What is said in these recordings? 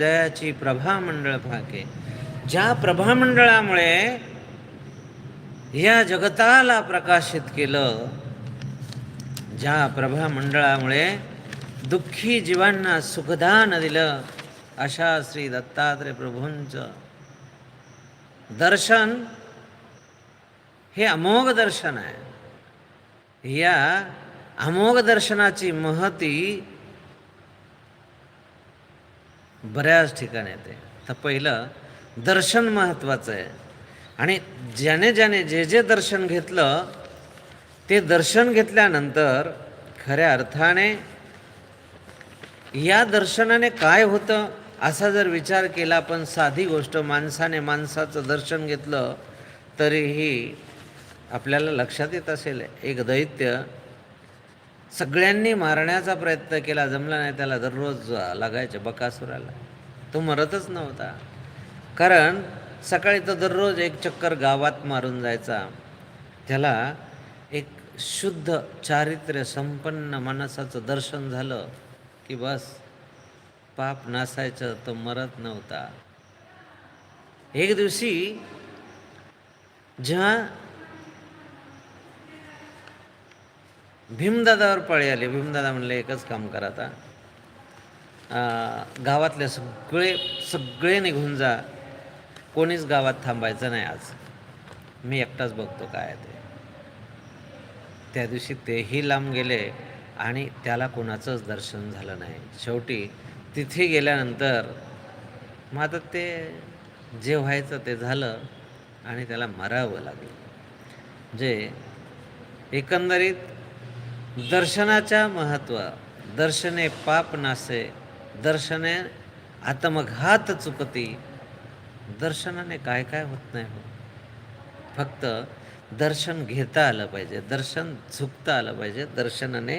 हृदयाची प्रभामंडळ फाके ज्या प्रभामंडळामुळे या जगताला प्रकाशित केलं ज्या प्रभामंडळामुळे दुःखी जीवांना सुखदान दिलं अशा श्री दत्तात्रय प्रभूंचं दर्शन हे अमोघ दर्शन आहे. या अमोघ दर्शनाची महती बऱ्याच ठिकाणी येते. तर पहिलं दर्शन महत्त्वाचं आहे. आणि ज्याने ज्याने जे जे दर्शन घेतलं ते दर्शन घेतल्यानंतर खऱ्या अर्थाने या दर्शनाने काय होतं असा जर विचार केला पण साधी गोष्ट माणसाने माणसाचं दर्शन घेतलं तरीही आपल्याला लक्षात येत असेल एक दैत्य सगळ्यांनी मारण्याचा प्रयत्न केला जमला नाही त्याला दररोज लागायचे बकासुराला तो मरतच नव्हता. कारण सकाळी तो दररोज एक चक्कर गावात मारून जायचा. त्याला एक शुद्ध चारित्र्य संपन्न माणसाचं दर्शन झालं की बस पाप नासायचं तो मरत नव्हता. एक दिवशी जेव्हा भीमदादावर पळी आले. भीमदादा म्हणले एकच काम करा आता. गावातले सगळे सगळे निघून जा. कोणीच गावात थांबायचं नाही आज. मी एकटाच बघतो काय ते. त्या दिवशी तेही लांब गेले आणि त्याला कोणाचंच दर्शन झालं नाही. शेवटी तिथे गेल्यानंतर मग आता ते जे व्हायचं ते झालं आणि त्याला मरावं लागलं. जे एकंदरीत दर्शनाच्या महत्त्व दर्शने पाप नासे दर्शने आत्मघात चुकती दर्शनाने काय काय होत नाही हो. फक्त दर्शन घेता आलं पाहिजे दर्शन झुकता आलं पाहिजे दर्शनाने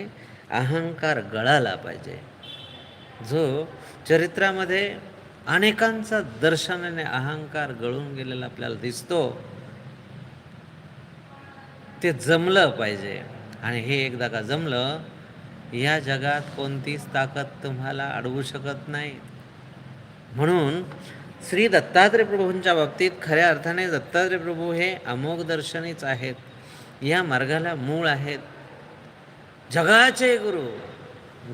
अहंकार गळाला पाहिजे. जो चरित्रामध्ये अनेकांचा दर्शनाने अहंकार गळून गेलेला आपल्याला दिसतो ते जमलं पाहिजे. आणि हे एकदा का जमलं या जगात कोणतीच ताकद तुम्हाला अडवू शकत नाही. म्हणून श्री दत्तात्रय प्रभूंच्या बाबतीत खऱ्या अर्थाने दत्तात्रय प्रभू हे अमोघ दर्शनीच आहेत. या मार्गाला मूळ आहेत. जगाचे गुरु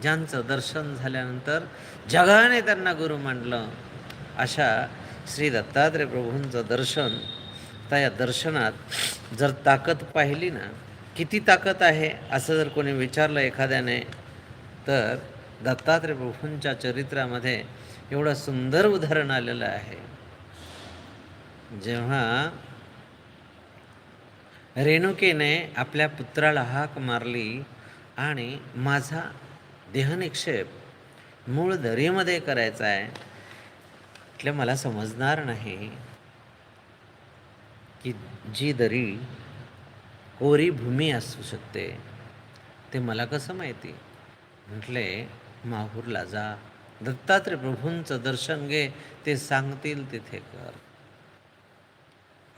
ज्यांचं दर्शन झाल्यानंतर जगाने त्यांना गुरु मांडलं अशा श्री दत्तात्रय प्रभूंचं दर्शन त्या या दर्शनात जर ताकद पाहिली ना किती ताकद आहे असं जर कोणी विचारलं एखाद्याने तर दत्तात्रय प्रभूंच्या चरित्रामध्ये एवढं सुंदर उदाहरण आलेलं आहे. जेव्हा रेणुकेने आपल्या पुत्राला हाक मारली आणि माझा देहनिक्षेप मूळ दरीमध्ये करायचा आहे म्हटलं मला समजणार नाही की जी दरी कोरी भूमी असू शकते. ते मला कसं माहिती? म्हटले माहूरला जा. दत्तात्रय प्रभूंचं दर्शन घे ते सांगतील तिथे कर.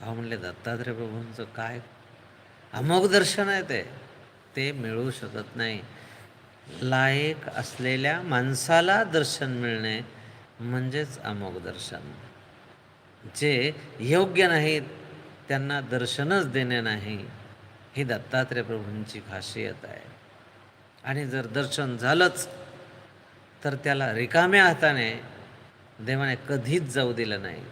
अहो म्हणले दत्तात्रय प्रभूंचं काय? अमोघ दर्शन आहे ते. ते मिळू शकत नाही. लायक असलेल्या माणसाला दर्शन मिळणे म्हणजेच अमोघ दर्शन. जे योग्य नाहीत त्यांना दर्शनच देणे नाही. ही दत्तात्रय प्रभूंची खासियत आहे. आणि जर दर्शन झालंच तर त्याला रिकाम्या हाताने देवाने कधीच जाऊ दिलं नाही.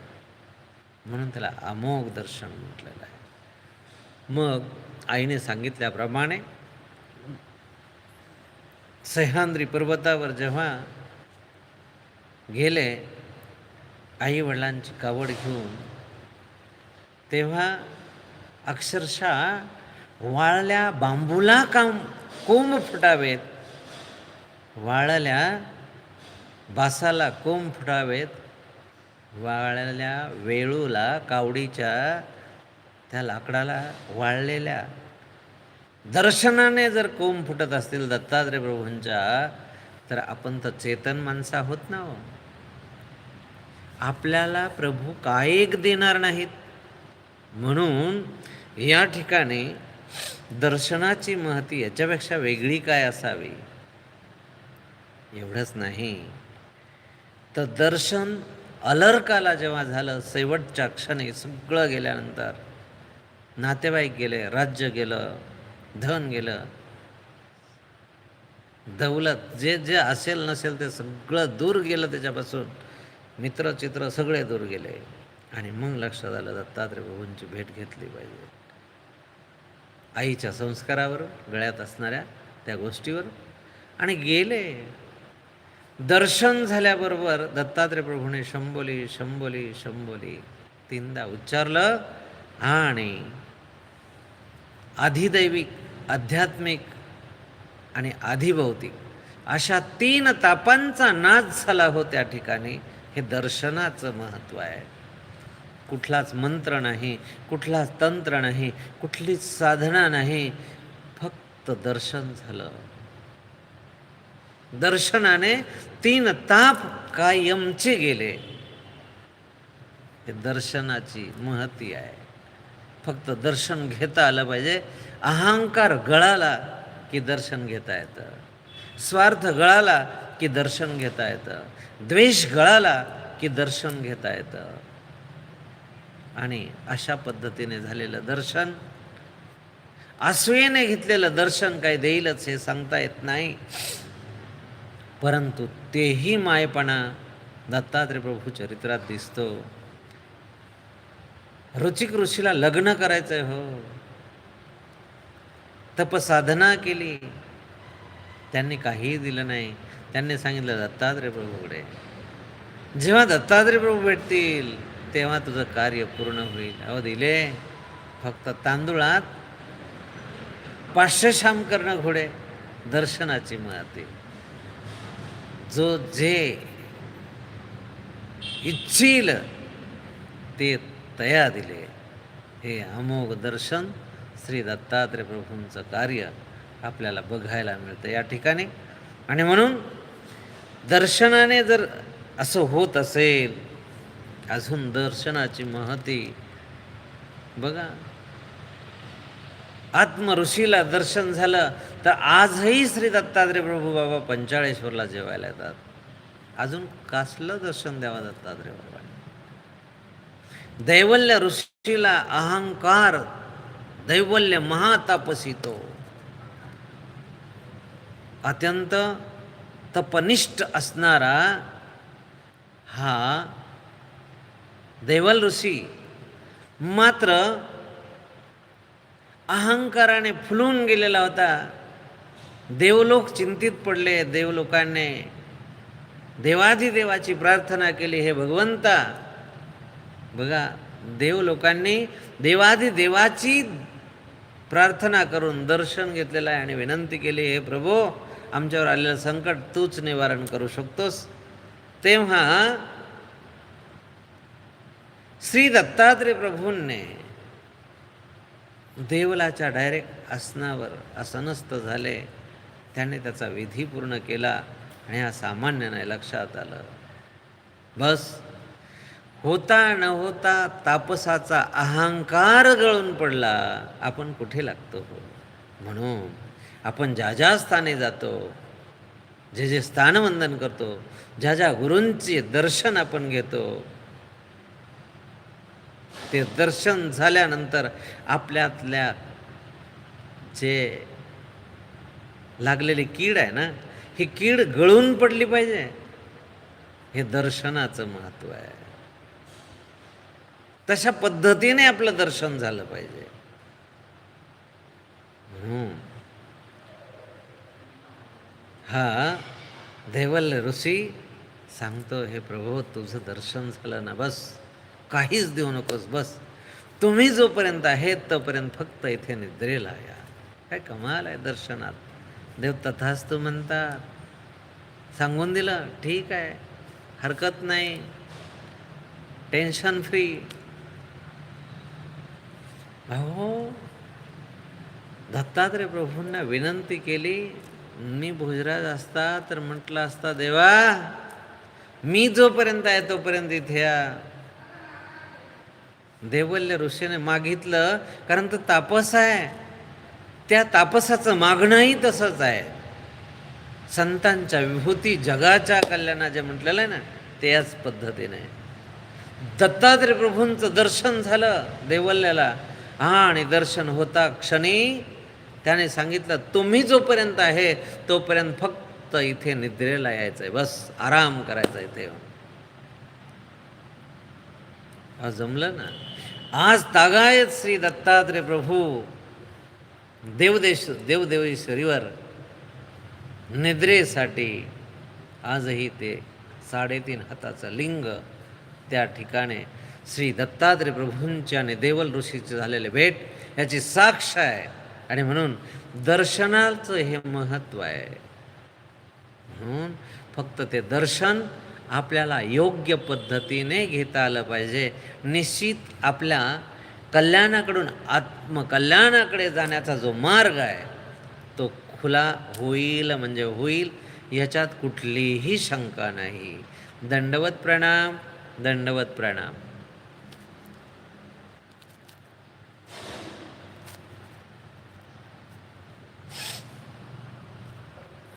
म्हणून त्याला अमोघ दर्शन म्हटलेलं आहे. मग आईने सांगितल्याप्रमाणे सह्याद्री पर्वतावर जेव्हा गेले आई वडिलांची कावड घेऊन तेव्हा अक्षरशः वाळल्या बांबूला काम कोंब फुटावेत. वाळल्या बासाला कोंब फुटावेत. वाळल्या वेळूला कावडीच्या त्या लाकडाला वाळलेल्या दर्शनाने जर कोंब फुटत असतील दत्तात्रय प्रभूंच्या तर आपण तर चेतन माणसं आहोत ना हो. आपल्याला प्रभू काय एक देणार नाहीत. म्हणून या ठिकाणी दर्शनाची महती याच्यापेक्षा वेगळी काय असावी? एवढंच नाही. तर दर्शन अलर्काला जेव्हा झालं शेवटच्या क्षणी सगळं गेल्यानंतर नातेवाईक गेले राज्य गेलं धन गेलं. दौलत जे जे असेल नसेल ते सगळं दूर गेलं त्याच्यापासून. मित्रचित्र सगळे दूर गेले. आणि मग लक्षात आलं दत्तात्रय प्रभूंची भेट घेतली पाहिजे. आईच्या संस्कारावर गळ्यात असणाऱ्या त्या गोष्टीवर. आणि गेले. दर्शन झाल्याबरोबर दत्तात्रय प्रभूने शंभोली शंभोली शंभोली तीनदा उच्चारलं आणि अधिदैविक आध्यात्मिक आणि अधिभौतिक अशा तीन तापांचा नाच झाला हो त्या ठिकाणी. हे दर्शनाचं महत्त्व आहे. कुठलाच मंत्र नाही कुठलाच तंत्र नाही कुठलीच साधना नाही. फक्त दर्शन झालं. दर्शनाने तीन ताप कायमचे गेले. हे दर्शनाची महती आहे. फक्त दर्शन घेता आलं पाहिजे. अहंकार गळाला की दर्शन घेता येतं. स्वार्थ गळाला की दर्शन घेता येतं. द्वेष गळाला की दर्शन घेता येतं. आणि अशा पद्धतीने झालेलं दर्शन. असूयेने घेतलेलं दर्शन काय देईलच हे सांगता येत नाही. परंतु तेही मायपणा दत्तात्रय प्रभू चरित्रात दिसतो. रुचिक ऋषीला लग्न करायचंय हो. तपसाधना केली. त्यांनी काहीही दिलं नाही. त्यांनी सांगितलं दत्तात्रय प्रभूकडे जेव्हा दत्तात्रय प्रभू भेटतील तेव्हा तुझं कार्य पूर्ण होईल. अहो दिले. फक्त तांदुळात पाचशे शाम करणं घोडे दर्शनाची महती जो जे इच्छील ते तया दिले. हे अमोघ दर्शन श्री दत्तात्रय प्रभूंचं कार्य आपल्याला बघायला मिळतं या ठिकाणी. आणि म्हणून दर्शनाने जर असं होत असेल अजून दर्शनाची महती. बघा. आत्मऋषीला दर्शन झालं तर आजही श्री दत्तात्रय प्रभू बाबा पंचाळेश्वरला जेवायला येतात. अजून कसलं दर्शन द्यावा दत्तात्रय बाबा दैवल्य ऋषीला अहंकार दैवल्य महातापसी तो. अत्यंत तपनिष्ठ असणारा हा देवल ऋषी मात्र अहंकाराने फुलून गेलेला होता. देवलोक चिंतित पडले. देवलोकांनी देवाधिदेवाची प्रार्थना केली हे भगवंता बघा देवलोकांनी देवाधिदेवाची प्रार्थना करून दर्शन घेतलेलं आहे आणि विनंती केली हे प्रभू आमच्यावर आलेलं संकट तूच निवारण करू शकतोस. तेव्हा श्री दत्तात्रय प्रभूंनी देवलाच्या डायरेक्ट आसनावर आसनस्थ झाले. त्याने त्याचा विधी पूर्ण केला आणि हा सामान्य नाही लक्षात आलं. बस. होता न होता तापसाचा अहंकार गळून पडला. आपण कुठे लागतो? हो म्हणून आपण ज्या ज्या स्थानी जातो जे जे स्थानवंदन करतो ज्या ज्या गुरूंचे दर्शन आपण घेतो ते दर्शन झाल्यानंतर आपल्यातल्या जे लागलेली कीड आहे ना ही कीड गळून पडली पाहिजे. हे दर्शनाचं महत्त्व आहे. तशा पद्धतीने आपलं दर्शन झालं पाहिजे. म्हणून हा देवल ऋषी सांगतो हे प्रभू तुझं दर्शन झालं ना बस. काहीच देऊ नकोस बस. तुम्ही जोपर्यंत आहेत तोपर्यंत फक्त इथे निद्रेला या. काय कमाल आहे दर्शनात. देव तथास्तू म्हणतात. सांगून दिलं ठीक आहे. हरकत नाही. टेन्शन फ्री भाऊ दत्तात्रय प्रभूंना विनंती केली मी भोजराज असता तर म्हटलं असता देवा मी जोपर्यंत आहे तोपर्यंत इथे या. देवल्य ऋषीने मागितलं कारण तो तापस आहे. त्या तापसाचं मागणंही तसंच आहे. संतांच्या विभूती जगाच्या कल्याणाचे म्हटलेलं आहे ना ते याच पद्धतीने. दत्तात्रय प्रभूंचं दर्शन झालं देवल्याला. हा आणि दर्शन होता क्षणी त्याने सांगितलं तुम्ही जोपर्यंत आहे तोपर्यंत फक्त इथे निद्रेला यायचं आहे बस आराम करायचा इथे. आज जमलं ना. आज तागायत श्री दत्तात्रय प्रभू देवदेश देवदेवेश्वरीवर निद्रेसाठी आजही ते साडेतीन हाताचं लिंग त्या ठिकाणी श्री दत्तात्रय प्रभूंच्या आणि देवल ऋषीचे झालेले भेट याची साक्ष आहे. आणि म्हणून दर्शनाचं हे महत्त्व आहे. म्हणून फक्त ते दर्शन आपल्याला योग्य पद्धतीने घेता आलं पाहिजे. निश्चित आपल्या कल्याणाकडून आत्मकल्याणाकडे जाण्याचा जो मार्ग आहे तो खुला होईल म्हणजे होईल याच्यात कुठलीही शंका नाही. दंडवत प्रणाम दंडवत प्रणाम.